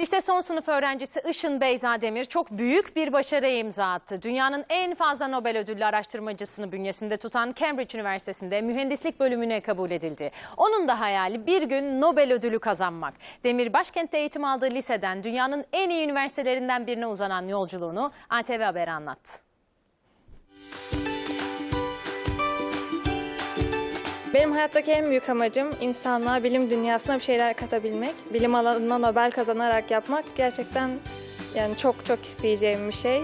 Lise son sınıf öğrencisi Işın Beyza Demir çok büyük bir başarıya imza attı. Dünyanın en fazla Nobel ödüllü araştırmacısını bünyesinde tutan Cambridge Üniversitesi'nde mühendislik bölümüne kabul edildi. Onun da hayali bir gün Nobel ödülü kazanmak. Demir başkentte eğitim aldığı liseden dünyanın en iyi üniversitelerinden birine uzanan yolculuğunu ATV Haber'e anlattı. Benim hayattaki en büyük amacım insanlığa, bilim dünyasına bir şeyler katabilmek. Bilim alanında Nobel kazanarak yapmak gerçekten yani çok çok isteyeceğim bir şey.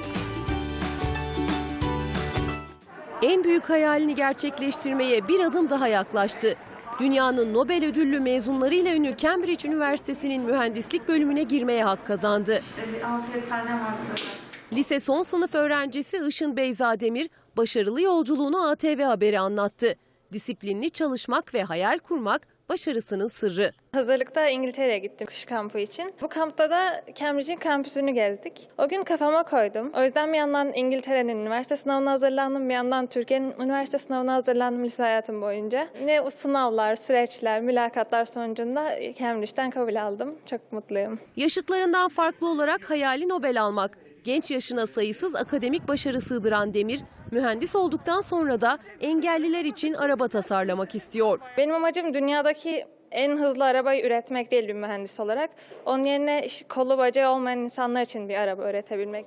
En büyük hayalini gerçekleştirmeye bir adım daha yaklaştı. Dünyanın Nobel ödüllü mezunlarıyla ünlü Cambridge Üniversitesi'nin mühendislik bölümüne girmeye hak kazandı. Lise son sınıf öğrencisi Işın Beyza Demir başarılı yolculuğunu ATV Haber'e anlattı. Disiplinli çalışmak ve hayal kurmak başarısının sırrı. Hazırlıkta İngiltere'ye gittim kış kampı için. Bu kampta da Cambridge'in kampüsünü gezdik. O gün kafama koydum. O yüzden bir yandan İngiltere'nin üniversite sınavına hazırlandım, bir yandan Türkiye'nin üniversite sınavına hazırlandım lise hayatım boyunca. Yine o sınavlar, süreçler, mülakatlar sonucunda Cambridge'den kabul aldım. Çok mutluyum. Yaşıtlarından farklı olarak hayali Nobel almak. Genç yaşına sayısız akademik başarı sığdıran Demir, mühendis olduktan sonra da engelliler için araba tasarlamak istiyor. Benim amacım dünyadaki en hızlı arabayı üretmek değil bir mühendis olarak. Onun yerine kolu bacağı olmayan insanlar için bir araba üretebilmek.